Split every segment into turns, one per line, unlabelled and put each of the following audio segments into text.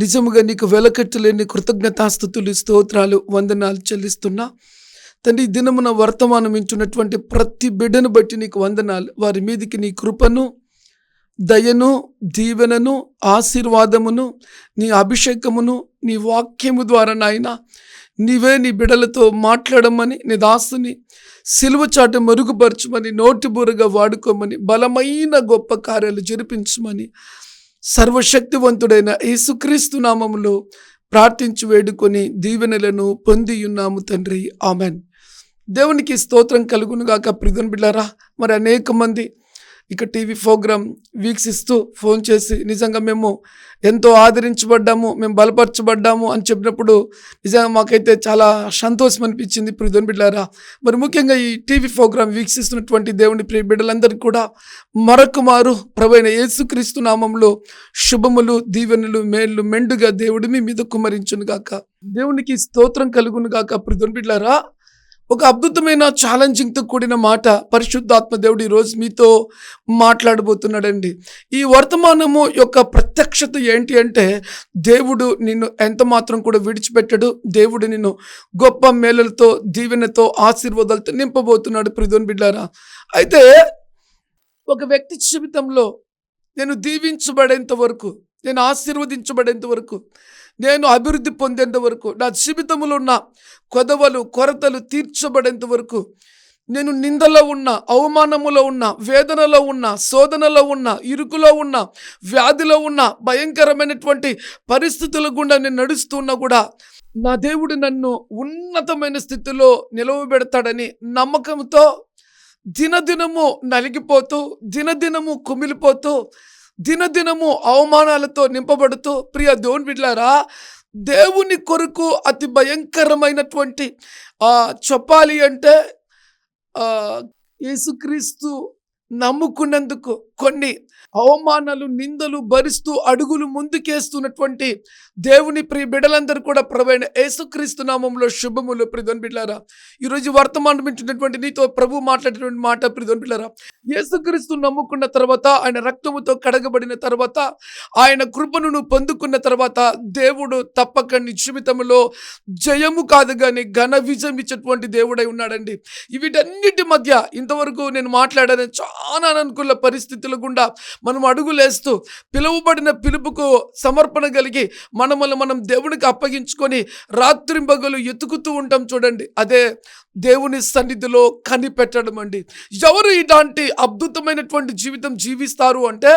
నిజముగా నీకు వెలకట్టలేని కృతజ్ఞతాస్థుతులు స్తోత్రాలు వందనాలు చెల్లిస్తున్నా. తండ్రి దినమున వర్తమానం ఇచ్చున్నటువంటి ప్రతి బిడ్డను బట్టి నీకు వందనాలు. వారి మీదికి నీ కృపను దయను దీవెనను ఆశీర్వాదమును నీ అభిషేకమును నీ వాక్యము ద్వారా నాయన నీవే నీ బిడలతో మాట్లాడమని నీ దాసుని సిలువ చాటు మరుగుపరచమని నోటిబూరగా వాడుకోమని బలమైన గొప్ప కార్యాలు జరిపించమని సర్వశక్తివంతుడైన యేసుక్రీస్తు నామములో ప్రార్థించి వేడుకొని దీవెనలను పొంది ఉన్నాము తండ్రి. ఆమెన్. దేవునికి స్తోత్రం కలుగునుగాక ప్రిధన్ బిడ్డారా. మరి అనేక మంది ఇక టీవీ ప్రోగ్రాం వీక్షిస్తూ ఫోన్ చేసి నిజంగా మేము ఎంతో ఆదరించబడ్డాము మేము బలపరచబడ్డాము అని చెప్పినప్పుడు నిజంగా మాకైతే చాలా సంతోషం అనిపించింది. ప్రిధన్ బిడ్డారా మరి ముఖ్యంగా ఈ టీవీ ప్రోగ్రాం వీక్షిస్తున్నటువంటి దేవుని ప్రియ బిడ్డలందరికీ కూడా మరొక మారు ప్రవైన యేసుక్రీస్తు నామంలో శుభములు దీవెనలు మేళ్ళు మెండుగా దేవుడి మీ మీద కుమరించును గాక దేవునికి స్తోత్రం కలుగును గాక ప్రిధన్ బిడ్డారా ఒక అద్భుతమైన ఛాలెంజింగ్తో కూడిన మాట పరిశుద్ధాత్మ దేవుడు ఈరోజు మీతో మాట్లాడబోతున్నాడండి. ఈ వర్తమానము యొక్క ప్రత్యక్షత ఏంటి అంటే దేవుడు నిన్ను ఎంత మాత్రం కూడా విడిచిపెట్టడు. దేవుడు నిన్ను గొప్ప మేళలతో దీవెనతో ఆశీర్వాదాలతో నింపబోతున్నాడు ప్రిధోన్ బిడ్డారా. అయితే ఒక వ్యక్తి జీవితంలో నేను దీవించబడేంత వరకు నేను ఆశీర్వదించబడేంత వరకు నేను అభివృద్ధి పొందేంత వరకు నా జీవితంలో ఉన్న కొదవలు కొరతలు తీర్చబడేంత వరకు నేను నిందలో ఉన్న అవమానములో ఉన్న వేదనలో ఉన్న శోధనలో ఉన్న ఇరుకులో ఉన్న వ్యాధిలో ఉన్న భయంకరమైనటువంటి పరిస్థితుల గుండా నేను నడుస్తున్నా కూడా నా దేవుడు నన్ను ఉన్నతమైన స్థితిలో నిలవబెడతాడని నమ్మకంతో దినదినము నలిగిపోతూ దినదినము కుమిలిపోతూ దినదినము అవమానాలతో నింపబడుతూ ప్రియ దేవుని బిడ్లారా దేవుని కొరకు అతి భయంకరమైనటువంటి చెప్పాలి అంటే యేసుక్రీస్తు నమ్ముకున్నందుకు కొన్ని అవమానాలు నిందలు భరిస్తూ అడుగులు ముందుకేస్తున్నటువంటి దేవుని ప్రియ బిడలందరూ కూడా ప్రవైన యేసుక్రీస్తు నామంలో శుభములు. ప్రిధన్ బిడ్డారా ఈరోజు వర్తమానం వింటున్నటువంటి నీతో ప్రభు మాట్లాడేటువంటి మాట ప్రిధన్ బిడ్డారా యేసుక్రీస్తు నమ్ముకున్న తర్వాత ఆయన రక్తముతో కడగబడిన తర్వాత ఆయన కృపను నువ్వు పొందుకున్న తర్వాత దేవుడు తప్పక నీ జీవితంలో జయము కాదు కానీ ఘన విజయం ఇచ్చేటువంటి దేవుడై ఉన్నాడండి. వీటన్నిటి మధ్య ఇంతవరకు నేను మాట్లాడాను చాలా అనుకూల పరిస్థితుల గుండా మనం అడుగులేస్తూ పిలువబడిన పిలుపుకు సమర్పణ కలిగి మనమల్ని మనం దేవునికి అప్పగించుకొని రాత్రింబగలు ఎతుకుతూ ఉంటాం చూడండి. అదే దేవుని సన్నిధిలో కనిపెట్టడం అండి. ఎవరు ఇలాంటి అద్భుతమైనటువంటి జీవితం జీవిస్తారు అంటే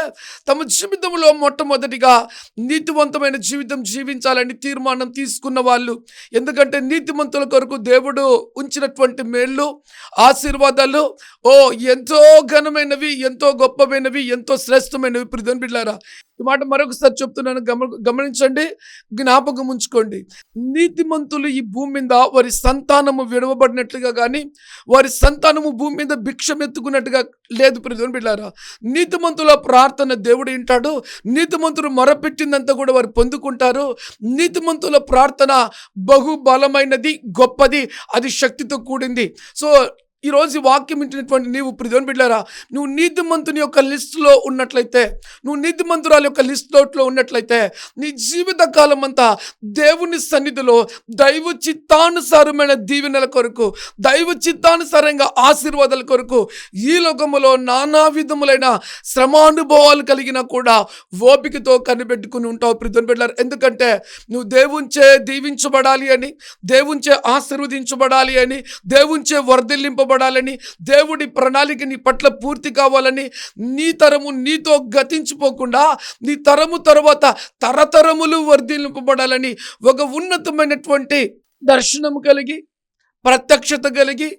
తమ జీవితంలో మొట్టమొదటిగా నీతివంతమైన జీవితం జీవించాలని తీర్మానం తీసుకున్న వాళ్ళు. ఎందుకంటే నీతిమంతుల కొరకు దేవుడు ఉంచినటువంటి మేళ్ళు ఆశీర్వాదాలు ఓ ఎంతో ఘనం ఘనమైనవి ఎంతో గొప్పమైనవి ఎంతో శ్రేష్టమైనవి. ప్రిధన్ బిడ్లారా ఈ మాట మరొకసారి చెప్తున్నాను. గమ గమనించండి జ్ఞాపకం ఉంచుకోండి. నీతిమంతులు ఈ భూమి మీద వారి సంతానము విడవబడినట్లుగా కానీ వారి సంతానము భూమి మీద భిక్షం ఎత్తుకున్నట్టుగా లేదు ప్రిధన్ బిడ్డారా నీతిమంతుల ప్రార్థన దేవుడు వింటాడు. నీతిమంతులు మొరపెట్టిందంతా కూడా వారు పొందుకుంటారు. నీతిమంతుల ప్రార్థన బహుబలమైనది గొప్పది అది శక్తితో కూడింది. సో ఈరోజు ఈ వాక్యం ఇంటినటువంటి నీవు ప్రిధోని బిడ్డారా నువ్వు నీతిమంతుని యొక్క లిస్టులో ఉన్నట్లయితే నువ్వు నీతిమంతురాల యొక్క లిస్టులో ఉన్నట్లయితే నీ జీవిత కాలం అంతా దేవుని సన్నిధిలో దైవ చిత్తానుసారమైన దీవెనల కొరకు దైవ చిత్తానుసారంగా ఆశీర్వాదాల కొరకు ఈ లోకములో నానా విధములైన శ్రమానుభవాలు కలిగిన కూడా ఓపికతో కనిపెట్టుకుని ఉంటావు ప్రిధోని బిడ్డారు ఎందుకంటే నువ్వు దేవుంచే దీవించబడాలి అని దేవుంచే ఆశీర్వదించబడాలి అని దేవుంచే వర్ధిల్లింపబడాలని దేవుడి ప్రణాళిక నీ పట్ల పూర్తి కావాలని నీ తరము నీతో గతించిపోకుండా నీ తరము తర్వాత తరతరములు వర్ధింపబడాలని ఒక ఉన్నతమైనటువంటి దర్శనం కలిగి ప్రత్యక్షత కలిగి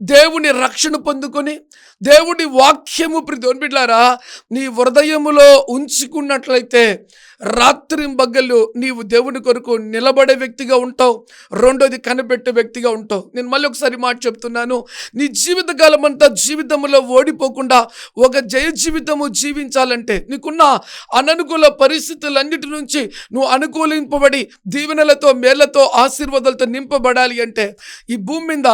దేవుని రక్షణ పొందుకొని దేవుడి వాక్యము ప్రతి బిడ్లారా నీ హృదయములో ఉంచుకున్నట్లయితే రాత్రి బగ్గలు నీవు దేవుని కొరకు నిలబడే వ్యక్తిగా ఉంటావు. రెండోది కనిపెట్టే వ్యక్తిగా ఉంటావు. నేను మళ్ళీ ఒకసారి మాట చెప్తున్నాను. నీ జీవితకాలం అంతా జీవితంలో ఓడిపోకుండా ఒక జయ జీవితము జీవించాలంటే నీకున్న అననుకూల పరిస్థితులన్నిటి నుంచి నువ్వు అనుకూలింపబడి దీవెనలతో మేళ్ళతో ఆశీర్వాదాలతో నింపబడాలి అంటే ఈ భూమి మీద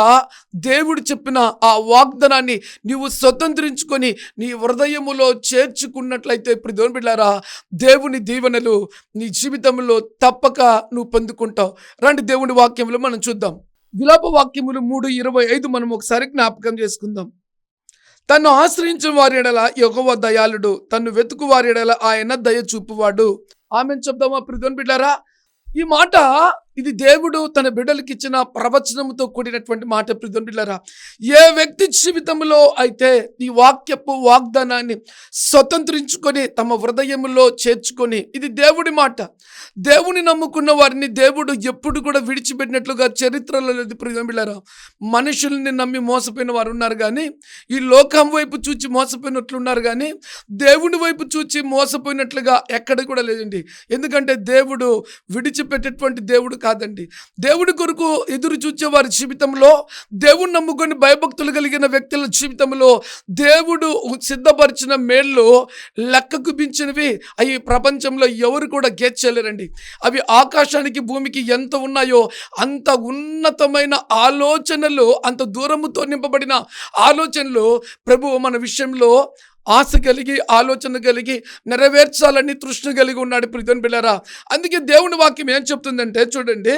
దేవుడు చెప్పిన ఆ వాగ్దానాన్ని నీవు స్వతంత్రించుకొని నీ హృదయములో చేర్చుకున్నట్లయితే ఇప్పుడు దేవుని బిడ్డారా దేవుని దీవెనలు నీ జీవితంలో తప్పక నువ్వు పొందుకుంటావు. రండి దేవుని వాక్యములు మనం చూద్దాం. విలాప వాక్యములు మూడు ఇరవై ఐదు మనం ఒకసారి జ్ఞాపకం చేసుకుందాం. తను ఆశ్రయించిన వారి ఎడల యొగవ దయాళుడు తను వెతుకు వారి ఎడల ఆయన దయ చూపువాడు. ఆమె చెప్దామా ప్రిధోన్ బిడ్డారా? ఈ మాట ఇది దేవుడు తన బిడ్డలకి ఇచ్చిన ప్రవచనముతో కూడినటువంటి మాట ప్రిధోన్ ఏ వ్యక్తి జీవితంలో అయితే ఈ వాక్యపు వాగ్దానాన్ని స్వతంత్రించుకొని తమ హృదయములో చేర్చుకొని ఇది దేవుడి మాట. దేవుని నమ్ముకున్న వారిని దేవుడు ఎప్పుడు కూడా విడిచిపెట్టినట్లుగా చరిత్రలో లేదు ప్రిధోన్ మనుషుల్ని నమ్మి మోసపోయిన వారు ఉన్నారు కానీ ఈ లోకం వైపు చూచి మోసపోయినట్లు ఉన్నారు కానీ దేవుని వైపు చూచి మోసపోయినట్లుగా ఎక్కడ కూడా లేదండి. ఎందుకంటే దేవుడు విడిచిపెట్టేటువంటి దేవుడు కాదండి. దేవుడి కొరకు ఎదురు చూచే వారి జీవితంలో దేవుని నమ్ముకొని భయభక్తులు కలిగిన వ్యక్తుల జీవితంలో దేవుడు సిద్ధపరిచిన మేళ్ళు లెక్కకు మించినవి. అవి ప్రపంచంలో ఎవరు కూడా గెచ్చలేరండి అవి ఆకాశానికి భూమికి ఎంత ఉన్నాయో అంత ఉన్నతమైన ఆలోచనలు అంత దూరముతో నింపబడిన ఆలోచనలు ప్రభు మన విషయంలో ఆశ కలిగి ఆలోచన కలిగి నెరవేర్చాలని తృష్ణ కలిగి ఉన్నాడు ప్రితన్ బిళ్ళరా. అందుకే దేవుని వాక్యం ఏం చెప్తుందంటే చూడండి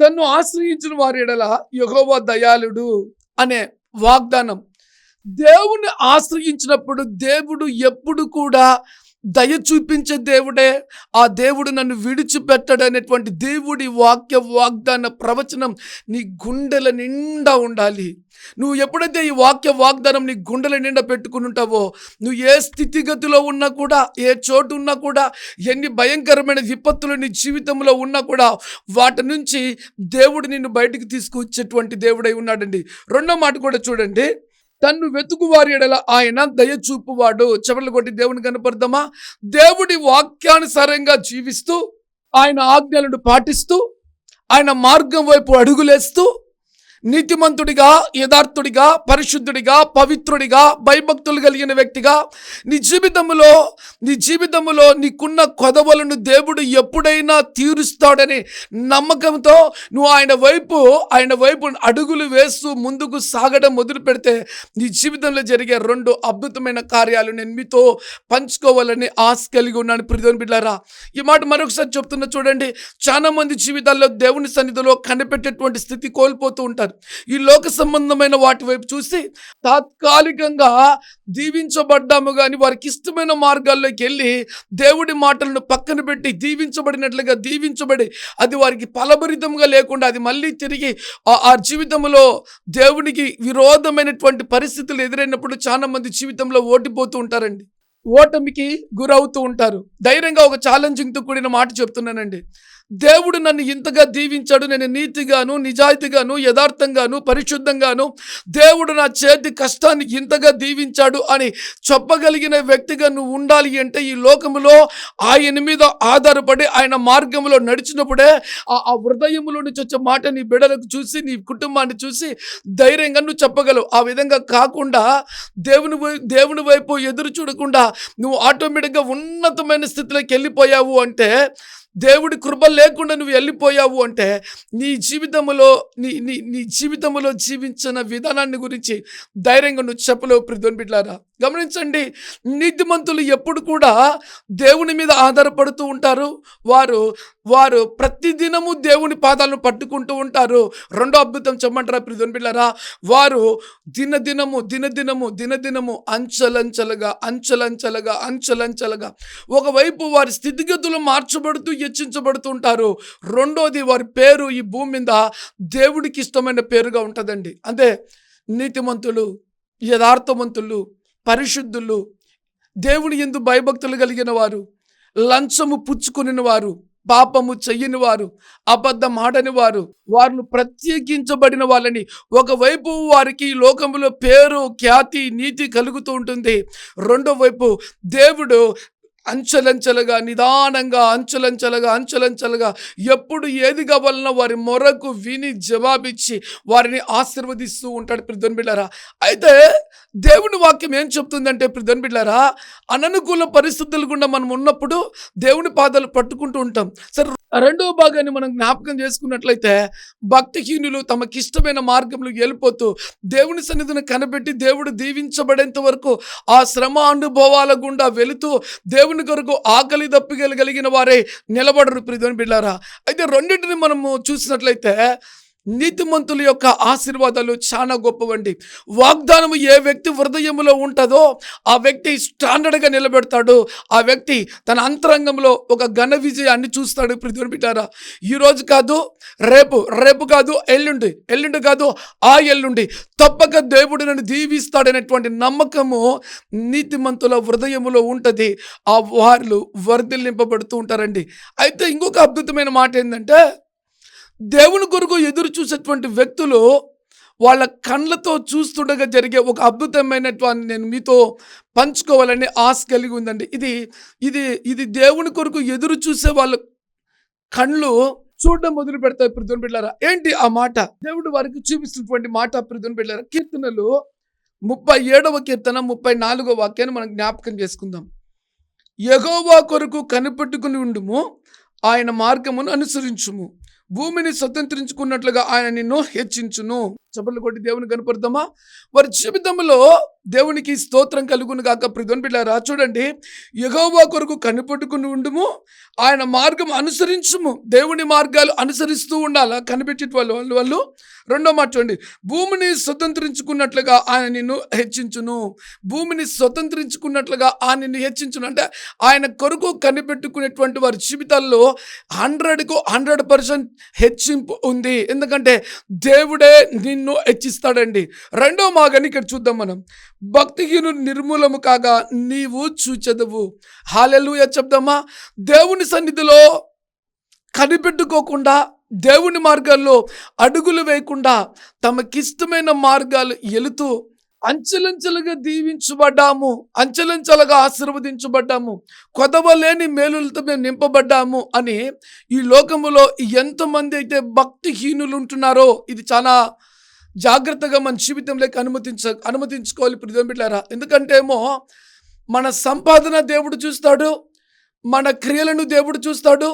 తన్ను ఆశ్రయించిన వారి ఎడల యహోవ దయాళుడు అనే వాగ్దానం. దేవుని ఆశ్రయించినప్పుడు దేవుడు ఎప్పుడు కూడా దయ చూపించే దేవుడే ఆ దేవుడు నన్ను విడిచిపెట్టడు అనేటువంటి దేవుడి వాక్య వాగ్దాన ప్రవచనం నీ గుండెల నిండా ఉండాలి. నువ్వు ఎప్పుడైతే ఈ వాక్య వాగ్దానం నీ గుండెల నిండా పెట్టుకుని ఉంటావో నువ్వు ఏ స్థితిగతిలో ఉన్నా కూడా ఏ చోటు ఉన్నా కూడా ఎన్ని భయంకరమైన విపత్తులు నీ జీవితంలో ఉన్నా కూడా వాటి నుంచి దేవుడు నిన్ను బయటికి తీసుకొచ్చేటువంటి దేవుడై ఉన్నాడండి. రెండో మాట కూడా చూడండి. తన్ను వెతుకు వారి ఎడల ఆయన దయచూపువాడు చెమటలు కొట్టి దేవుని కనపడదామా దేవుడి వాక్యానుసారంగా జీవిస్తూ ఆయన ఆజ్ఞలను పాటిస్తూ ఆయన మార్గం వైపు అడుగులేస్తూ నీతిమంతుడిగా యథార్థుడిగా పరిశుద్ధుడిగా పవిత్రుడిగా భయభక్తులు కలిగిన వ్యక్తిగా నీ జీవితంలో నీ జీవితంలో నీకున్న కొదవలను దేవుడు ఎప్పుడైనా తీరుస్తాడని నమ్మకంతో నువ్వు ఆయన వైపు ఆయన వైపు అడుగులు వేస్తూ ముందుకు సాగడం మొదలు పెడితే నీ జీవితంలో జరిగే రెండు అద్భుతమైన కార్యాలు నేను మీతో పంచుకోవాలని ఆశ కలిగి ఉన్నాను. ప్రిధోని బిడ్డారా ఈ మాట మరొకసారి చెప్తున్నా చూడండి. చాలా మంది జీవితాల్లో దేవుని సన్నిధిలో కనిపెట్టేటువంటి స్థితి కోల్పోతూ ఉంటారు. ఈ లోక సంబంధమైన వాటి వైపు చూసి తాత్కాలికంగా దీవించబడ్డాము కానీ వారికి ఇష్టమైన మార్గాల్లోకి వెళ్ళి దేవుడి మాటలను పక్కన పెట్టి దీవించబడినట్లుగా దీవించబడి అది వారికి ఫలభరితంగా లేకుండా అది మళ్ళీ తిరిగి ఆ- ఆ జీవితంలో దేవునికి విరోధమైనటువంటి పరిస్థితులు ఎదురైనప్పుడు చాలా మంది జీవితంలో ఓటిపోతూ ఉంటారండి. ఓటమికి గురవుతూ ఉంటారు. ధైర్యంగా ఒక ఛాలెంజింగ్తో కూడిన మాట చెప్తున్నానండి. దేవుడు నన్ను ఇంతగా దీవించాడు. నేను నీతిగాను నిజాయితీగాను యథార్థంగాను పరిశుద్ధంగాను దేవుడు నా చేతి కష్టాన్ని ఇంతగా దీవించాడు అని చెప్పగలిగిన వ్యక్తిగా నువ్వు ఉండాలి అంటే ఈ లోకములో ఆయన మీద ఆధారపడి ఆయన మార్గంలో నడిచినప్పుడే ఆ ఆ నుంచి వచ్చే మాట నీ బిడలకు చూసి నీ కుటుంబాన్ని చూసి ధైర్యంగా నువ్వు చెప్పగలవు. ఆ విధంగా కాకుండా దేవుని దేవుని వైపు ఎదురు చూడకుండా నువ్వు ఆటోమేటిక్గా ఉన్నతమైన స్థితిలోకి వెళ్ళిపోయావు అంటే దేవుడి కృప లేకుండా నువ్వు వెళ్ళిపోయావు అంటే నీ జీవితంలో నీ నీ నీ జీవితంలో జీవించిన విధానాన్ని గురించి ధైర్యంగా నువ్వు చెప్పలేవు ప్రిధోన్ బిడ్లారా గమనించండి నీతిమంతులు ఎప్పుడు కూడా దేవుని మీద ఆధారపడుతూ ఉంటారు. వారు వారు ప్రతిదినము దేవుని పాదాలను పట్టుకుంటూ ఉంటారు. రెండో అద్భుతం చెప్పమంటారా ప్రిధోన్ బిడ్లారా వారు దినదినము దినదినము దినదినము అంచలంచలుగా అంచలంచలుగా అంచలంచలుగా ఒకవైపు వారి స్థితిగతులు మార్చబడుతూ హెచ్చించబడుతూ ఉంటారు. రెండోది వారి పేరు ఈ భూమి మీద దేవుడికి ఇష్టమైన పేరుగా ఉంటుందండి. అంటే నీతిమంతులు యథార్థవంతులు పరిశుద్ధులు దేవుని ఎందు భయభక్తులు కలిగిన వారు లంచము పుచ్చుకుని వారు పాపము చెయ్యని వారు అబద్ధం ఆడని వారు వారు ప్రత్యేకించబడిన వాళ్ళని ఒకవైపు వారికి లోకంలో పేరు ఖ్యాతి నీతి కలుగుతూ ఉంటుంది. రెండో వైపు దేవుడు అంచెలంచెలుగా నిదానంగా అంచెలంచెలుగా అంచెలంచెలుగా ఎప్పుడు ఏది కావాలన్నా వారి మొరకు విని జవాబిచ్చి వారిని ఆశీర్వదిస్తూ ఉంటాడు ప్రధాన బిడ్డారా అయితే దేవుని వాక్యం ఏం చెప్తుందంటే ప్రధాన బిడ్డారా అననుకూల పరిస్థితులు గుండా మనం ఉన్నప్పుడు దేవుని పాదాలు పట్టుకుంటూ ఉంటాం. సరే రెండవ భాగాన్ని మనం జ్ఞాపకం చేసుకున్నట్లయితే భక్తిహీనులు తమకిష్టమైన మార్గంలో వెళ్ళిపోతూ దేవుని సన్నిధిని కనిపెట్టి దేవుడు దీవించబడేంత వరకు ఆ శ్రమ అనుభవాల గుండా వెళుతూ దేవుని కొరకు ఆకలి దప్పిగలిగిన వారే నిలబడరు ప్రిధని బిడ్డారా. అయితే రెండింటిని మనము చూసినట్లయితే నీతిమంతుల యొక్క ఆశీర్వాదాలు చాలా గొప్పవండి. వాగ్దానము ఏ వ్యక్తి హృదయంలో ఉంటుందో ఆ వ్యక్తి స్టాండర్డ్గా నిలబెడతాడు. ఆ వ్యక్తి తన అంతరంగంలో ఒక ఘన విజయాన్ని చూస్తాడు. పృథ్వీ బిడ్డారా ఈరోజు కాదు రేపు రేపు కాదు ఎల్లుండి ఎల్లుండి కాదు ఆ ఎల్లుండి. తప్పక దేవుడు నన్ను దీవిస్తాడనేటువంటి నమ్మకము నీతిమంతుల హృదయములో ఉంటుంది. ఆ వారు వర్ధిల్లింపబడుతూ ఉంటారండి. అయితే ఇంకొక అద్భుతమైన మాట ఏంటంటే దేవుని కొరకు ఎదురు చూసేటువంటి వ్యక్తులు వాళ్ళ కళ్ళతో చూస్తుండగా జరిగే ఒక అద్భుతమైనటువంటి నేను మీతో పంచుకోవాలని ఆశ కలిగి ఉందండి. ఇది ఇది ఇది దేవుని కొరకు ఎదురు చూసే వాళ్ళ కళ్ళు చూడడం మొదలు పెడతాయి పృథుని బిడ్డారా ఏంటి ఆ మాట? దేవుడు వారికి చూపిస్తున్నటువంటి మాట పృథుని బిడ్డారా కీర్తనలు ముప్పై ఏడవ కీర్తన ముప్పై నాలుగో వాక్యాన్ని మనం జ్ఞాపకం చేసుకుందాం. ఎగోవా కొరకు కనిపెట్టుకుని ఉండుము ఆయన మార్గమును అనుసరించుము. భూమిని స్వతంత్రించుకున్నట్లుగా ఆయన నిన్ను హెచ్చించును. చప్పట్లు కొట్టి దేవుని కనపడదామా వారి జీవితంలో దేవునికి స్తోత్రం కలుగును కాక ప్రిధన్ బిడ్డారా చూడండి. యెహోవా కొరకు కనిపెట్టుకుని ఉండుము. ఆయన మార్గం అనుసరించుము. దేవుని మార్గాలు అనుసరిస్తూ ఉండాలా? కనిపెట్టి వాళ్ళు వాళ్ళు వాళ్ళు. రెండో మాట చూడండి. భూమిని స్వతంత్రించుకున్నట్లుగా ఆయన నిన్ను హెచ్చించును. భూమిని స్వతంత్రించుకున్నట్లుగా ఆయన నిన్ను హెచ్చించును. అంటే ఆయన కొరకు కనిపెట్టుకునేటువంటి వారి జీవితాల్లో హండ్రెడ్కు హండ్రెడ్ పర్సెంట్ హెచ్చింపు ఉంది. ఎందుకంటే దేవుడే నిన్ను హెచ్చిస్తాడండి. రెండో మాగని ఇక్కడ చూద్దాం మనం. భక్తిహీను నిర్మూలము కాగా నీవు చూచెదవు. హాలెలుయ చెప్దామా? దేవుని సన్నిధిలో కనిపెట్టుకోకుండా దేవుని మార్గాల్లో అడుగులు వేయకుండా తమకిష్టమైన మార్గాలు ఎలుతూ అంచెలంచెలుగా దీవించబడ్డాము. అంచెలంచెలుగా ఆశీర్వదించబడ్డాము. కొదవలేని మేలులతో మేము నింపబడ్డాము అని ఈ లోకములో ఎంతమంది అయితే భక్తిహీనులు ఉంటున్నారో ఇది చాలా జాగ్రత్తగా మన జీవితంలోకి అనుమతించ అనుమతించుకోవాలి ప్రియం బిడ్డారా ఎందుకంటే మన సంపాదన దేవుడు చూస్తాడు మన క్రియలను దేవుడు చూస్తాడు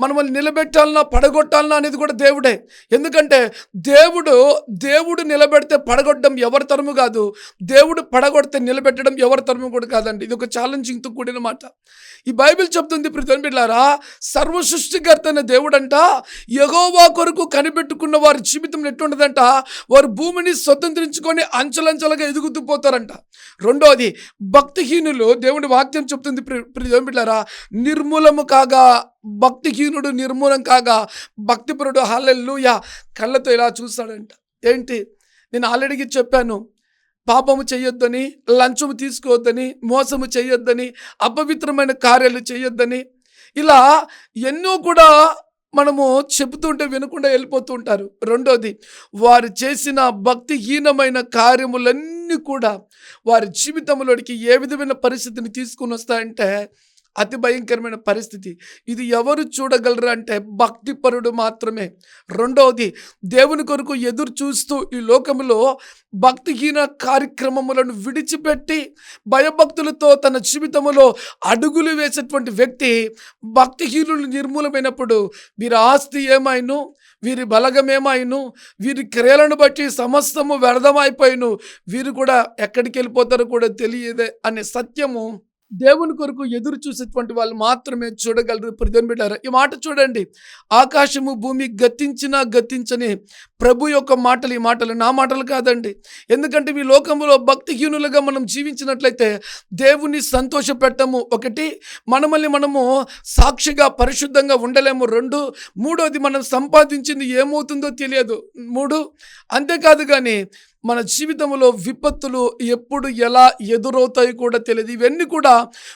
మనల్ని నిలబెట్టాలన్నా పడగొట్టాలన్నా అనేది కూడా దేవుడే. ఎందుకంటే దేవుడు దేవుడు నిలబెడితే పడగొట్టడం ఎవరి తరము కాదు. దేవుడు పడగొడితే నిలబెట్టడం ఎవరి తరము కూడా కాదండి. ఇది ఒక ఛాలెంజింగ్తో కూడిన మాట. ఈ బైబిల్ చెప్తుంది ప్రతిని బిడ్డారా సర్వ సృష్టికర్త అనే దేవుడంట. ఎగోవా కొరకు కనిపెట్టుకున్న వారి జీవితం ఎట్లుండదంట? వారు భూమిని స్వతంత్రించుకొని అంచలంచలుగా ఎదుగుతూ పోతారంట. రెండోది భక్తిహీనులు దేవుడి వాక్యం చెప్తుంది ప్రి బిడ్డారా నిర్మూలము కాగా భక్తిహీనుడు నిర్మూలం కాగా భక్తిపరుడు హల్లెల్లుయ కళ్ళతో ఇలా చూస్తాడంట. ఏంటి? నేను ఆల్రెడీ చెప్పాను. పాపము చేయొద్దని లంచము తీసుకోవద్దని మోసము చేయొద్దని అపవిత్రమైన కార్యాలు చేయొద్దని ఇలా ఎన్నో కూడా మనము చెబుతుంటే వినకుండా వెళ్ళిపోతూ ఉంటారు రెండోది వారు చేసిన భక్తిహీనమైన కార్యములన్నీ కూడా వారి జీవితంలోనికి ఏ విధమైన పరిస్థితిని తీసుకుని వస్తాయంటే అతి భయంకరమైన పరిస్థితి. ఇది ఎవరు చూడగలరు అంటే భక్తిపరుడు మాత్రమే. రెండవది దేవుని కొరకు ఎదురు చూస్తూ ఈ లోకంలో భక్తిహీన కార్యక్రమములను విడిచిపెట్టి భయభక్తులతో తన జీవితంలో అడుగులు వేసేటువంటి వ్యక్తి భక్తిహీనులు నిర్మూలమైనప్పుడు వీరి ఆస్తి ఏమైను వీరి బలగమేమైను వీరి క్రియలను బట్టి సమస్తము వ్యర్థమైపోయిను వీరు కూడా ఎక్కడికి వెళ్ళిపోతారో కూడా తెలియదే అనే సత్యము దేవుని కొరకు ఎదురు చూసేటువంటి వాళ్ళు మాత్రమే చూడగలరు. ప్రతిని ఈ మాట చూడండి. ఆకాశము భూమి గతించినా గతించని ప్రభు యొక్క మాటలు ఈ మాటలు నా మాటలు కాదండి. ఎందుకంటే ఈ లోకంలో భక్తిహీనులుగా మనం జీవించినట్లయితే దేవుని సంతోషపెట్టము ఒకటి మనమల్ని మనము సాక్షిగా పరిశుద్ధంగా ఉండలేము. రెండు మూడోది మనం సంపాదించింది ఏమవుతుందో తెలియదు. మూడు అంతేకాదు కానీ మన జీవితంలో విపత్తులు ఎప్పుడు ఎలా ఎదురవుతాయి కూడా తెలియదు. ఇవన్నీ కూడా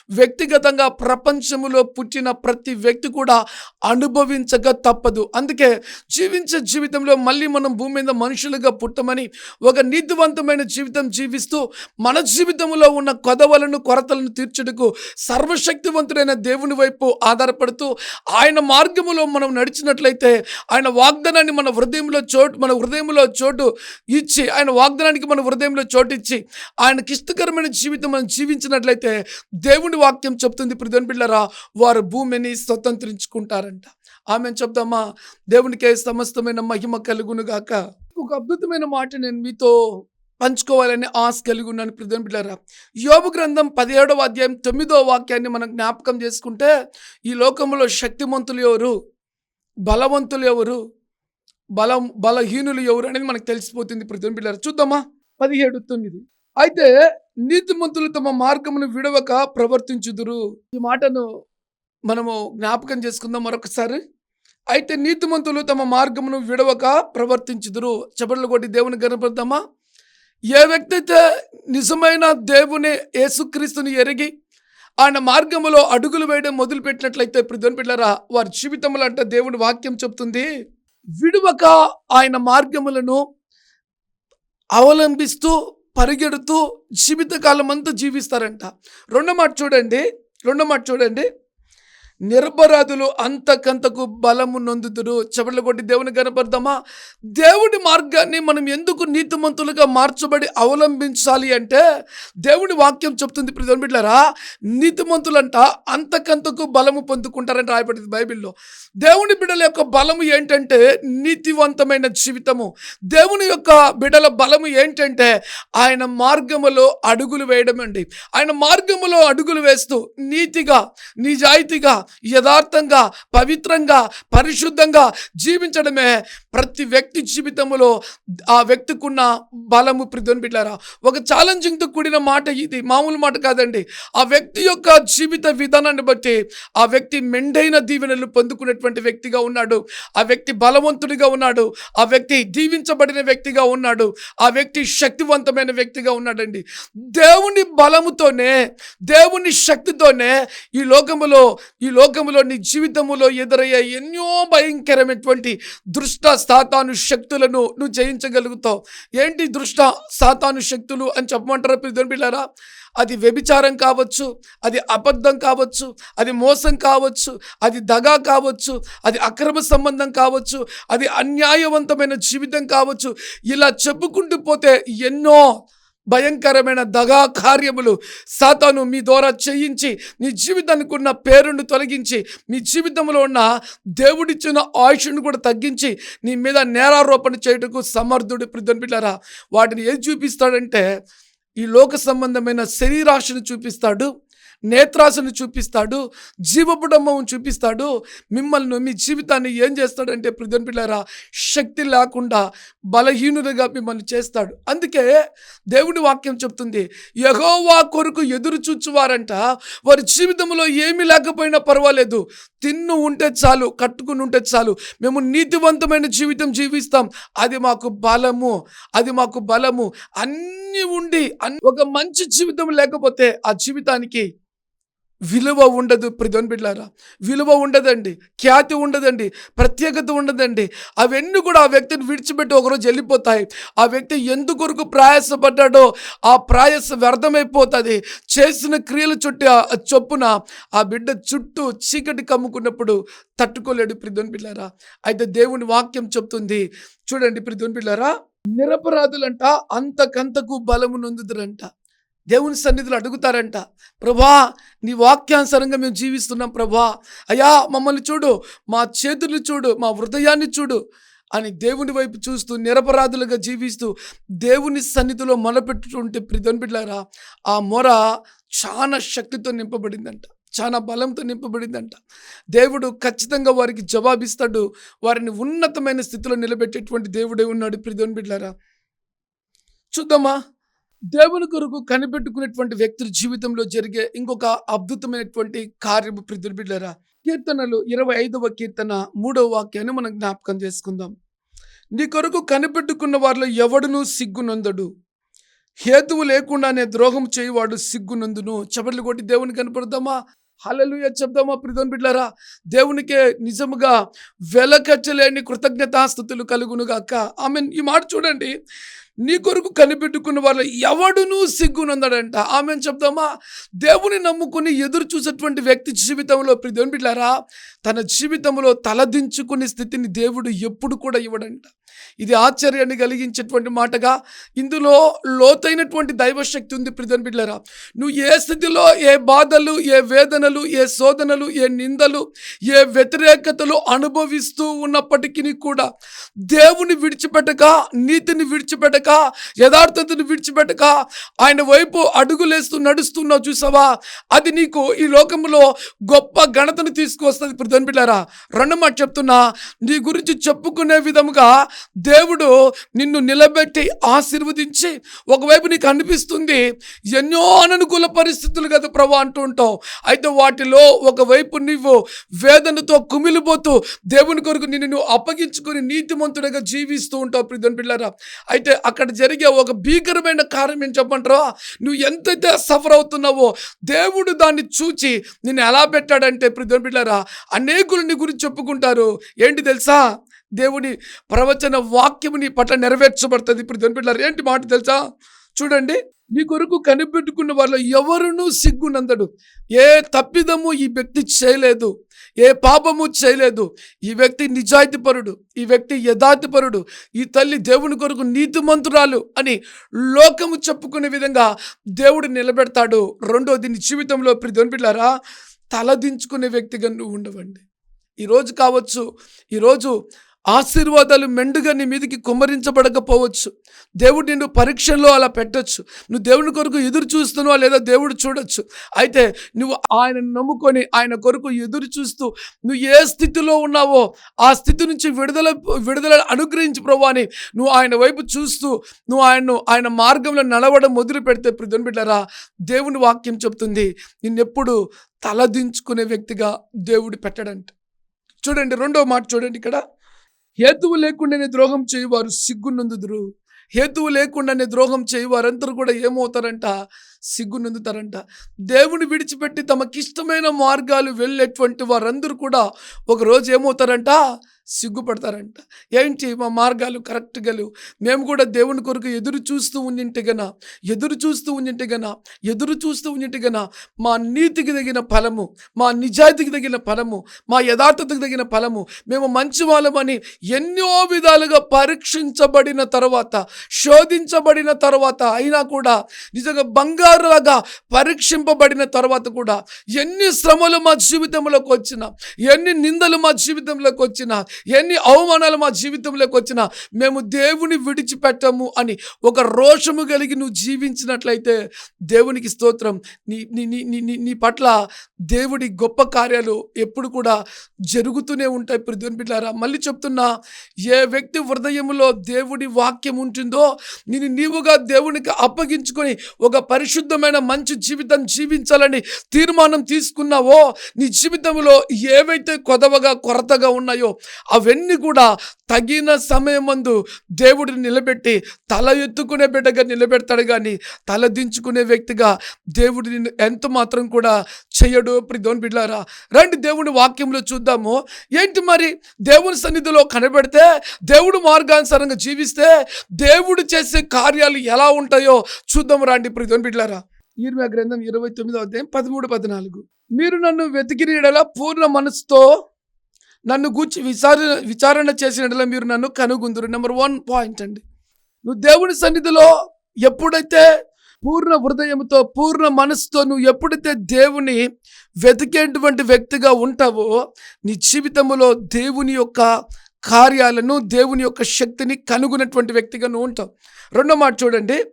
వ్యక్తిగతంగా ప్రపంచంలో పుట్టిన ప్రతి వ్యక్తి కూడా అనుభవించక తప్పదు. అందుకే జీవించే జీవితంలో మళ్ళీ మనం భూమి మీద మనుషులుగా పుట్టమని ఒక నీతివంతమైన జీవితం జీవిస్తూ మన జీవితంలో ఉన్న కొదవలను కొరతలను తీర్చుటకు సర్వశక్తివంతుడైన దేవుని వైపు ఆధారపడుతూ ఆయన మార్గములో మనం నడిచినట్లయితే ఆయన వాగ్దానాన్ని మన హృదయంలో చోటు మన హృదయంలో చోటు ఇచ్చి ఆయన వాగ్దానానికి మన హృదయంలో చోటిచ్చి ఆయనకి ఇష్టకరమైన జీవితం మనం జీవించినట్లయితే దేవుని వాక్యం చెప్తుంది. ప్రధాని బిళ్ళరా వారు భూమిని స్వతంత్రించుకుంటారంట. ఆమె చెప్దామా? దేవునికే సమస్తమైన మహిమ కలుగును గాక. ఒక అద్భుతమైన మాట నేను మీతో పంచుకోవాలని ఆశ కలిగి ఉన్నాను. ప్రధాని బిడ్డారా యోబు గ్రంథం పదిహేడవ అధ్యాయం తొమ్మిదో వాక్యాన్ని మనం జ్ఞాపకం చేసుకుంటే ఈ లోకంలో శక్తిమంతులు ఎవరు? బలవంతులు ఎవరు? బలం బలహీనులు ఎవరు అనేది మనకు తెలిసిపోతుంది ప్రతి చూద్దామా? పదిహేడు తొమ్మిది. అయితే నీతిమంతులు తమ మార్గమును విడవక ప్రవర్తించుదురు. ఈ మాటను మనము జ్ఞాపకం చేసుకుందాం మరొకసారి. అయితే నీతిమంతులు తమ మార్గమును విడవక ప్రవర్తించుదురు. చెప్పట్లు కొట్టి దేవుని కనపడతామా ఏ వ్యక్తి అయితే నిజమైన దేవుని యేసుక్రీస్తుని ఎరిగి ఆయన మార్గములో అడుగులు వేయడం మొదలుపెట్టినట్లయితే ప్రధాన పిల్లరా వారి జీవితంలో అంటే దేవుని వాక్యం చెప్తుంది. విడువక ఆయన మార్గములను అవలంబిస్తూ పరిగెడుతూ జీవితకాలం అంతా జీవిస్తారంట. రెండో మాట చూడండి రెండో మాట చూడండి. నిరపరాధులు అంతకంతకు బలము నొందుతురు. చెవట్లు కొట్టి దేవుని కనపడదామా? దేవుడి మార్గాన్ని మనం ఎందుకు నీతిమంతులుగా మార్చబడి అవలంబించాలి అంటే దేవుడి వాక్యం చెప్తుంది ప్రతి బిడ్డారా నీతిమంతులంట అంతకంతకు బలము పొందుకుంటారని రాయబడింది బైబిల్లో. దేవుని బిడ్డల యొక్క బలము ఏంటంటే నీతివంతమైన జీవితము. దేవుని యొక్క బిడ్డల బలము ఏంటంటే ఆయన మార్గములో అడుగులు వేయడం అండి ఆయన మార్గములో అడుగులు వేస్తూ నీతిగా నిజాయితీగా యథార్థంగా పవిత్రంగా పరిశుద్ధంగా జీవించడమే ప్రతి వ్యక్తి జీవితంలో ఆ వ్యక్తికున్న బలము ప్రతిని బిడ్డారా ఒక ఛాలెంజింగ్తో కూడిన మాట ఇది మామూలు మాట కాదండి. ఆ వ్యక్తి యొక్క జీవిత విధానాన్ని బట్టి ఆ వ్యక్తి మెండైన దీవెనలు పొందుకునేటువంటి వ్యక్తిగా ఉన్నాడు. ఆ వ్యక్తి బలవంతుడిగా ఉన్నాడు. ఆ వ్యక్తి దీవించబడిన వ్యక్తిగా ఉన్నాడు. ఆ వ్యక్తి శక్తివంతమైన వ్యక్తిగా ఉన్నాడండి. దేవుని బలముతోనే దేవుని శక్తితోనే ఈ లోకములో ఈ లో లోకములో నీ జీవితములో ఎదురయ్యే ఎన్నో భయంకరమైనటువంటి దృష్ట సాతాను శక్తులను నువ్వు జయించగలుగుతావు. ఏంటి దృష్ట సాతాను శక్తులు అని చెప్పమంటారా ప్రియుని అది వ్యభిచారం కావచ్చు అది అబద్ధం కావచ్చు అది మోసం కావచ్చు అది దగా కావచ్చు అది అక్రమ సంబంధం కావచ్చు అది అన్యాయవంతమైన జీవితం కావచ్చు. ఇలా చెప్పుకుంటూ పోతే ఎన్నో భయంకరమైన దగా కార్యములు సాతాను మీ ద్వారా చేయించి నీ జీవితానికి ఉన్న పేరును తొలగించి మీ జీవితంలో ఉన్న దేవుడిచ్చిన ఆయుష్ను కూడా తగ్గించి నీ మీద నేరారోపణ చేయటకు సమర్థుడు పిల్లరా వాటిని ఏం చూపిస్తాడంటే ఈ లోక సంబంధమైన శరీరాశను చూపిస్తాడు. నేత్రాశను చూపిస్తాడు జీవపుడంబం చూపిస్తాడు. మిమ్మల్ని మీ జీవితాన్ని ఏం చేస్తాడంటే ప్రజన్ పిల్లరా శక్తి లేకుండా బలహీనులుగా మిమ్మల్ని చేస్తాడు. అందుకే దేవుడి వాక్యం చెప్తుంది యహోవా కొరకు ఎదురు చూచువారంట. వారి జీవితంలో ఏమీ లేకపోయినా పర్వాలేదు. తిన్ను ఉంటే చాలు కట్టుకుని ఉంటే చాలు. మేము నీతివంతమైన జీవితం జీవిస్తాం. అది మాకు బలము అది మాకు బలము. అన్నీ ఉండి అన్- ఒక మంచి జీవితం లేకపోతే ఆ జీవితానికి విలువ ఉండదు ప్రధాన బిడ్డారా విలువ ఉండదండి. ఖ్యాతి ఉండదండి. ప్రత్యేకత ఉండదండి. అవన్నీ కూడా ఆ వ్యక్తిని విడిచిపెట్టి ఒకరోజు వెళ్ళిపోతాయి. ఆ వ్యక్తి ఎందుకొరకు ప్రయాసపడ్డాడో ఆ ప్రయాస వ్యర్థమైపోతుంది. చేసిన క్రియల చుట్టూ ఆ చొప్పున ఆ బిడ్డ చుట్టూ చీకటి కమ్ముకున్నప్పుడు తట్టుకోలేడు ప్రధాన బిడ్డారా అయితే దేవుని వాక్యం చెప్తుంది. చూడండి ప్రధాన బిడ్డారా నిరపరాధులంట అంతకంతకు బలము నొందుదురంట. దేవుని సన్నిధిలో అడుగుతారంట ప్రభా నీ వాక్యానుసారంగా మేము జీవిస్తున్నాం ప్రభా. అయ్యా మమ్మల్ని చూడు మా చేతుల్ని చూడు మా హృదయాన్ని చూడు అని దేవుని వైపు చూస్తూ నిరపరాధులుగా జీవిస్తూ దేవుని సన్నిధిలో మొలపెట్టుకుంటే ప్రిధన్ బిడ్డారా ఆ మొర చాలా శక్తితో నింపబడిందంట చాలా బలంతో నింపబడిందంట. దేవుడు ఖచ్చితంగా వారికి జవాబిస్తాడు వారిని ఉన్నతమైన స్థితిలో నిలబెట్టేటువంటి దేవుడే ఉన్నాడు ప్రిధన్ బిడ్డారా చూద్దామా? దేవుని కొరకు కనిపెట్టుకునేటువంటి వ్యక్తుల జీవితంలో జరిగే ఇంకొక అద్భుతమైనటువంటి కార్యము ప్రిధులు కీర్తనలు ఇరవై ఐదవ కీర్తన మూడవ వాక్యాన్ని మనం జ్ఞాపకం చేసుకుందాం. నీ కొరకు కనిపెట్టుకున్న వారిలో ఎవడునూ సిగ్గునందడు. హేతువు లేకుండానే ద్రోహం చేయువాడు సిగ్గునందును. చపట్లు కొట్టి దేవుని కనపడదామా? హల్లెలూయా చెప్దామా ప్రిధోన్ బిడ్లారా దేవునికే నిజముగా వెలకచ్చలేని కృతజ్ఞతాస్థుతులు కలుగునుగాక. మీన్ ఈ మాట చూడండి. నీ కొరకు కనిపెట్టుకున్న వాళ్ళు ఎవడునూ సిగ్గునందడంట ఆమె చెప్దామా? దేవుని నమ్ముకుని ఎదురు చూసేటువంటి వ్యక్తి జీవితంలో దేవుని బిడ్డారా తన జీవితంలో తలదించుకునే స్థితిని దేవుడు ఎప్పుడు కూడా ఇవ్వడంట. ఇది ఆశ్చర్యాన్ని కలిగించేటువంటి మాటగా ఇందులో లోతైనటువంటి దైవశక్తి ఉంది ప్రిధన్ బిడ్లరా నువ్వు ఏ స్థితిలో ఏ బాధలు ఏ వేదనలు ఏ శోధనలు ఏ నిందలు ఏ వ్యతిరేకతలు అనుభవిస్తూ ఉన్నప్పటికీ కూడా దేవుని విడిచిపెట్టక నీతిని విడిచిపెట్టక యథార్థతను విడిచిపెట్టక ఆయన వైపు అడుగులేస్తూ నడుస్తున్నావు చూసావా? అది నీకు ఈ లోకంలో గొప్ప ఘనతను తీసుకొస్తుంది ప్రిధన్ బిడ్లరా రెండు మాట చెప్తున్నా నీ గురించి చెప్పుకునే విధముగా దేవుడు నిన్ను నిలబెట్టి ఆశీర్వదించి ఒకవైపు నీకు అనిపిస్తుంది ఎన్నో అననుకూల పరిస్థితులు కదా ప్రభు అంటూ ఉంటావు. అయితే వాటిలో ఒకవైపు నువ్వు వేదనతో కుమిలిపోతూ దేవుని కొరకు నిన్ను నువ్వు అప్పగించుకొని నీతిమంతుడిగా జీవిస్తూ ఉంటావు ప్రిధన్ పిల్లరా అయితే అక్కడ జరిగే ఒక భీకరమైన కార్యం ఏం చెప్పంటారా నువ్వు ఎంతైతే సఫర్ అవుతున్నావో దేవుడు దాన్ని చూచి నిన్ను ఎలా పెట్టాడంటే ప్రిధన్ పిల్లరా అనేకులని గురించి చెప్పుకుంటారు. ఏంటి తెలుసా? దేవుని ప్రవచన వాక్యముని పట్ల నెరవేర్చబడుతుంది. ఇప్పుడు దొనిపెట్టారు ఏంటి మాట తెలుసా? చూడండి నీ కొరకు కనిపెట్టుకున్న వాళ్ళు ఎవరునూ సిగ్గునందడు. ఏ తప్పిదము ఈ వ్యక్తి చేయలేదు. ఏ పాపము చేయలేదు. ఈ వ్యక్తి నిజాయితీపరుడు. ఈ వ్యక్తి యథార్థపరుడు. ఈ తల్లి దేవుని కొరకు నీతిమంతురాలు అని లోకము చెప్పుకునే విధంగా దేవుడు నిలబెడతాడు. రెండోది నీ జీవితంలో. ప్రతి పిల్లారా తలదించుకునే వ్యక్తిగా నువ్వు ఉండవండి. ఈరోజు కావచ్చు ఈరోజు ఆశీర్వాదాలు మెండుగా నీ మీదకి కుమ్మరించబడకపోవచ్చు. దేవుడు నిన్ను పరీక్షల్లో అలా పెట్టచ్చు. నువ్వు దేవుని కొరకు ఎదురు చూస్తున్నావా లేదా దేవుడు చూడొచ్చు. అయితే నువ్వు ఆయన నమ్ముకొని ఆయన కొరకు ఎదురు చూస్తూ నువ్వు ఏ స్థితిలో ఉన్నావో ఆ స్థితి నుంచి విడుదల విడుదల అనుగ్రహించి ప్రభు నువ్వు ఆయన వైపు చూస్తూ నువ్వు ఆయన్ను ఆయన మార్గంలో నడవడం మొదలు పెడితే ప్రతిని బిడ్డరా దేవుని వాక్యం చెప్తుంది నిన్నెప్పుడు తలదించుకునే వ్యక్తిగా దేవుడు పెట్టడంట. చూడండి రెండో మాట చూడండి ఇక్కడ. హేతువు లేకుండానే ద్రోహం చేయువారు సిగ్గునందుదురు. హేతువు లేకుండానే ద్రోహం చేయువారందరూ కూడా ఏమవుతారంట? సిగ్గునందుతారంట. దేవుని విడిచిపెట్టి తమకిష్టమైన మార్గాలు వెళ్ళేటువంటి వారందరూ కూడా ఒకరోజు ఏమవుతారంట? సిగ్గుపడతారంట. ఏంటి? మా మార్గాలు కరెక్ట్గా లేవు. మేము కూడా దేవుని కొరకు ఎదురు చూస్తూ ఉండింటే గన ఎదురు చూస్తూ ఉండింటే గన ఎదురు చూస్తూ ఉండింటే గన మా నీతికి తగిన ఫలము మా నిజాయితీకి తగిన ఫలము మా యథార్థతకు తగిన ఫలము మేము మంచి వాళ్ళమని ఎన్నో విధాలుగా పరీక్షించబడిన తర్వాత శోధించబడిన తర్వాత అయినా కూడా నిజంగా బంగారు బంగారులాగా పరీక్షింపబడిన తర్వాత కూడా ఎన్ని శ్రమలు మా జీవితంలోకి వచ్చినా ఎన్ని నిందలు మా జీవితంలోకి వచ్చినా ఎన్ని అవమానాలు మా జీవితంలోకి వచ్చినా మేము దేవుని విడిచిపెట్టము అని ఒక రోషము కలిగి నువ్వు జీవించినట్లయితే దేవునికి స్తోత్రం. నీ నీ నీ నీ- నీ పట్ల దేవుడి గొప్ప కార్యాలు ఎప్పుడు కూడా జరుగుతూనే ఉంటాయి. ప్రతిని బిడ్డారా మళ్ళీ చెప్తున్నా ఏ వ్యక్తి హృదయంలో దేవుడి వాక్యం ఉంటుందో నేను నీవుగా దేవునికి అప్పగించుకొని ఒక పరిశుద్ధమైన మంచి జీవితం జీవించాలని తీర్మానం తీసుకున్నావో నీ జీవితంలో ఏవైతే కొదవగా కొరతగా ఉన్నాయో అవన్నీ కూడా తగిన సమయం మందు దేవుడిని నిలబెట్టి తల ఎత్తుకునే బిడ్డగా నిలబెడతాడు కానీ తల దించుకునే వ్యక్తిగా దేవుడిని ఎంత మాత్రం కూడా చెయ్యడు ప్రిదోన్ బిడ్లారా? రండి దేవుని వాక్యంలో చూద్దాము. ఏంటి మరి? దేవుని సన్నిధిలో కనబెడితే దేవుడు మార్గానుసారంగా జీవిస్తే దేవుడు చేసే కార్యాలు ఎలా ఉంటాయో చూద్దాం రండి ప్రిదోన్ బిడ్లారా. ఈర్మా గ్రంథం ఇరవై తొమ్మిదో అధ్యాయం పదమూడు పద్నాలుగు. మీరు నన్ను వెతికిన పూర్ణ మనసుతో నన్ను గూర్చి విచారణ విచారణ చేసిన మీరు నన్ను కనుగొందురు. నెంబర్ వన్ పాయింట్ అండి. నువ్వు దేవుని సన్నిధిలో ఎప్పుడైతే పూర్ణ హృదయంతో పూర్ణ మనసుతో నువ్వు ఎప్పుడైతే దేవుని వెతికేటువంటి వ్యక్తిగా ఉంటావో నీ జీవితంలో దేవుని యొక్క కార్యాలను దేవుని యొక్క శక్తిని కనుగొన్నటువంటి వ్యక్తిగా నువ్వు ఉంటావు. రెండో మాట చూడండి.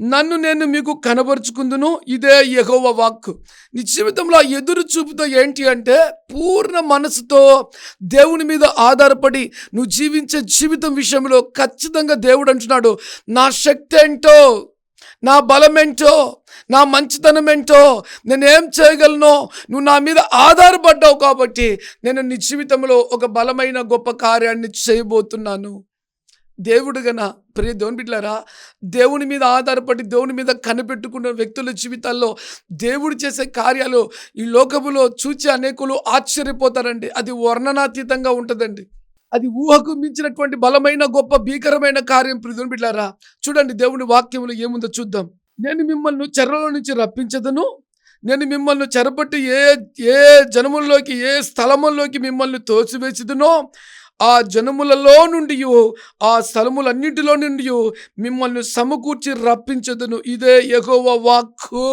నన్ను నేను మీకు కనబరుచుకుందును ఇదే యహోవ వాక్కు. నీ జీవితంలో ఆ ఎదురు చూపుతో ఏంటి అంటే పూర్ణ మనసుతో దేవుని మీద ఆధారపడి నువ్వు జీవించే జీవితం విషయంలో ఖచ్చితంగా దేవుడు అంటున్నాడు నా శక్తి ఏంటో? నా బలం ఏంటో నా మంచితనం ఏంటో నేనేం చేయగలను? నువ్వు నా మీద ఆధారపడ్డావు కాబట్టి నేను నీ జీవితంలో ఒక బలమైన గొప్ప కార్యాన్ని చేయబోతున్నాను. దేవుడు గన ప్రియ దేవుని బిడ్డలారా దేవుని మీద ఆధారపడి దేవుని మీద కనిపెట్టుకున్న వ్యక్తుల జీవితాల్లో దేవుడు చేసే కార్యాలు ఈ లోకములో చూచి అనేకులు ఆశ్చర్యపోతారండి. అది వర్ణనాతీతంగా ఉంటుందండి. అది ఊహకు మించినటువంటి బలమైన గొప్ప భీకరమైన కార్యం ప్రియుని బిడ్డారా? చూడండి దేవుని వాక్యములు ఏముందో చూద్దాం. నేను మిమ్మల్ని చెరలో నుంచి రప్పించదను. నేను మిమ్మల్ని చెరపట్టి ఏ ఏ జనముల్లోకి ఏ స్థలముల్లోకి మిమ్మల్ని తోసివేసిదునో ఆ జనములలో నుండి ఆ స్థలములన్నింటిలో నుండి మిమ్మల్ని సమకూర్చి రప్పించదును. ఇదే ఎగోవ వాక్కు.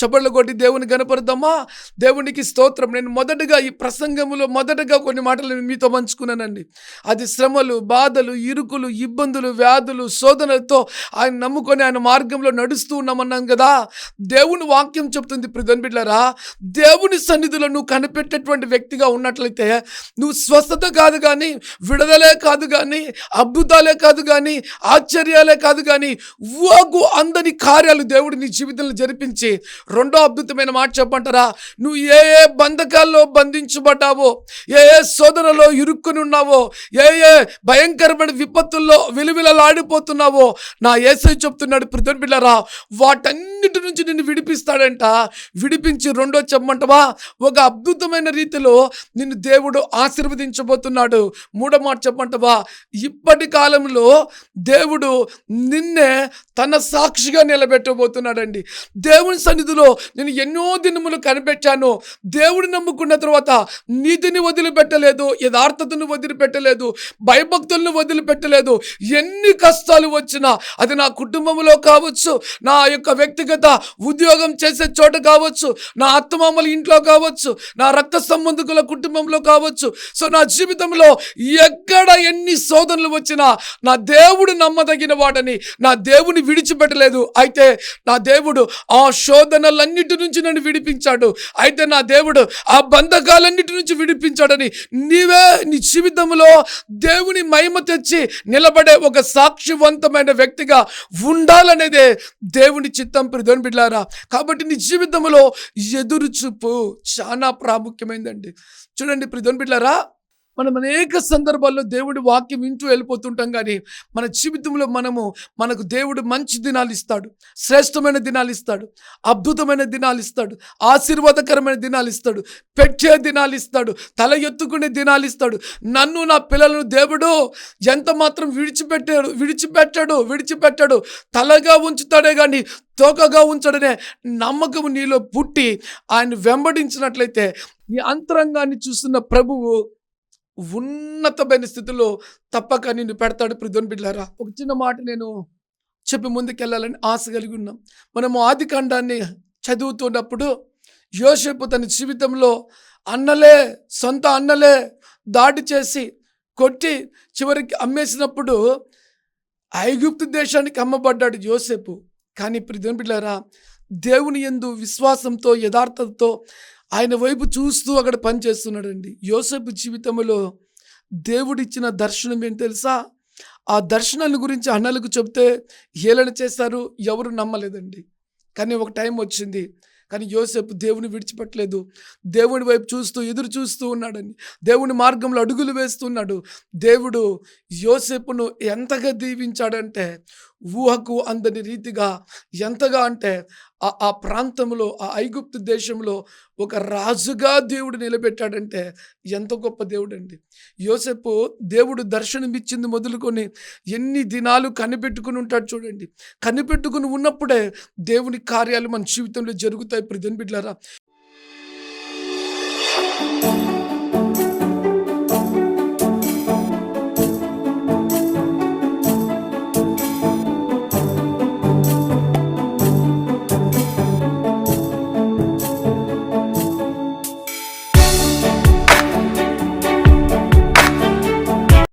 చప్పట్లు కొట్టి దేవుని కనపడదామా దేవునికి స్తోత్రం. నేను మొదటగా ఈ ప్రసంగములో మొదటగా కొన్ని మాటలు మీతో పంచుకున్నానండి. అది శ్రమలు బాధలు ఇరుకులు ఇబ్బందులు వ్యాధులు శోధనలతో ఆయన నమ్ముకొని ఆయన మార్గంలో నడుస్తూ ఉన్నామన్నాం కదా. దేవుని వాక్యం చెప్తుంది ప్రిధన్ బిడ్లరా దేవుని సన్నిధిలో నువ్వు కనిపెట్టేటువంటి వ్యక్తిగా ఉన్నట్లయితే నువ్వు స్వస్థత కాదు కానీ విడుదలే కాదు కానీ అద్భుతాలే కాదు కానీ ఆశ్చర్యాలే కాదు కానీ ఊగు అందని కార్యాలు దేవుడు నీ జీవితంలో జరిపించి రెండో అద్భుతమైన మాట చెప్పంటారా? నువ్వు ఏ ఏ బంధకాల్లో బంధించబడ్డావో ఏ ఏ శోధనలో ఇరుక్కుని ఉన్నావో ఏ ఏ భయంకరమైన విపత్తుల్లో విలువిలలాడిపోతున్నావో నా ఏసై చెప్తున్నాడు పృథ్వన్ బిళ్ళరా వాటన్నిటి నుంచి నిన్ను విడిపిస్తాడంట. విడిపించి రెండో చెప్పమంటవా? ఒక అద్భుతమైన రీతిలో నిన్ను దేవుడు ఆశీర్వదించబోతున్నాడు. మూడో మాట చెప్పమంటవా? ఇప్పటి కాలంలో దేవుడు నిన్నే తన సాక్షిగా నిలబెట్టబోతున్నాడండి. దేవుని సన్నిధిలో నేను ఎన్నో దినములు కనిపెట్టాను. దేవుడు నమ్ముకున్న తర్వాత నీతిని వదిలిపెట్టలేదు యథార్థతను వదిలిపెట్టలేదు భయభక్తులను వదిలిపెట్టలేదు. ఎన్ని కష్టాలు వచ్చినా అది నా కుటుంబంలో కావచ్చు నా యొక్క వ్యక్తిగత ఉద్యోగం చేసే చోట కావచ్చు నా అత్తమామల ఇంట్లో కావచ్చు నా రక్త సంబంధికుల కుటుంబంలో కావచ్చు. సో నా జీవితంలో ఎక్కడ ఎన్ని శోధనలు వచ్చినా నా దేవుడు నమ్మదగిన వాడని నా దేవుని విడిచిపెట్టలేదు. అయితే నా దేవుడు ఆ బంధనాలన్నిటి నుంచి నన్ను విడిపించాడు. అయితే నా దేవుడు ఆ బంధకాలన్నిటి నుంచి విడిపించాడని నీవే నీ జీవితంలో దేవుని మహిమ తెచ్చి నిలబడే ఒక సాక్షివంతమైన వ్యక్తిగా ఉండాలనేదే దేవుని చిత్తం. ప్రధాని బిడ్లారా కాబట్టి నీ జీవితంలో ఎదురు చూపు చాలా ప్రాముఖ్యమైందండి. చూడండి ప్రధాని బిడ్డారా మనం అనేక సందర్భాల్లో దేవుడి వాక్యం వింటూ వెళ్ళిపోతుంటాం కానీ మన జీవితంలో మనము మనకు దేవుడు మంచి దినాలు ఇస్తాడు శ్రేష్టమైన దినాలు ఇస్తాడు అద్భుతమైన దినాలు ఇస్తాడు ఆశీర్వాదకరమైన దినాలు ఇస్తాడు పెట్టే దినాలు ఇస్తాడు తల ఎత్తుకునే దినాలు ఇస్తాడు. నన్ను నా పిల్లలను దేవుడు ఎంత మాత్రం విడిచిపెట్టాడు విడిచిపెట్టాడు విడిచిపెట్టాడు. తలగా ఉంచుతాడే కానీ తోకగా ఉంచడనే నమ్మకం నీలో పుట్టి ఆయన వెంబడించినట్లయితే నీ అంతరంగాన్ని చూస్తున్న ప్రభువు ఉన్నతమైన స్థితిలో తప్పక నిన్ను పెడతాడు ప్రిధోన్ బిడ్లారా ఒక చిన్న మాట నేను చెప్పి ముందుకెళ్ళాలని ఆశ కలిగి ఉన్నాం. మనము ఆది కాండాన్ని చదువుతున్నప్పుడు యోసేపు తన జీవితంలో అన్నలే సొంత అన్నలే దాడి చేసి కొట్టి చివరికి అమ్మేసినప్పుడు ఐగుప్తు దేశానికి అమ్మబడ్డాడు యోసేపు. కానీ ప్రిధోన్ బిడ్లారా దేవుని యందు విశ్వాసంతో యథార్థతతో ఆయన వైపు చూస్తూ అక్కడ పనిచేస్తున్నాడండి. యోసేపు జీవితంలో దేవుడిచ్చిన దర్శనం ఏం తెలుసా? ఆ దర్శనాల గురించి అన్నలకు చెప్తే హేళన చేశారు ఎవరు నమ్మలేదండి. కానీ ఒక టైం వచ్చింది. కానీ యోసేపు దేవుని విడిచిపెట్టలేదు. దేవుని వైపు చూస్తూ ఎదురు చూస్తూ ఉన్నాడని దేవుని మార్గంలో అడుగులు వేస్తున్నాడు. దేవుడు యోసేపును ఎంతగా దీవించాడంటే ఊహకు అందని రీతిగా ఎంతగా అంటే ఆ ఆ ప్రాంతంలో ఆ ఐగుప్తు దేశంలో ఒక రాజుగా దేవుడు నిలబెట్టాడంటే ఎంత గొప్ప దేవుడు అండి యోసేపు దేవుడు దర్శనమిచ్చింది మొదలుకొని ఎన్ని దినాలు కనిపెట్టుకుని ఉంటాడు చూడండి. కనిపెట్టుకుని ఉన్నప్పుడే దేవుని కార్యాలు మన జీవితంలో జరుగుతాయి. ప్రజన్ బిడ్లారా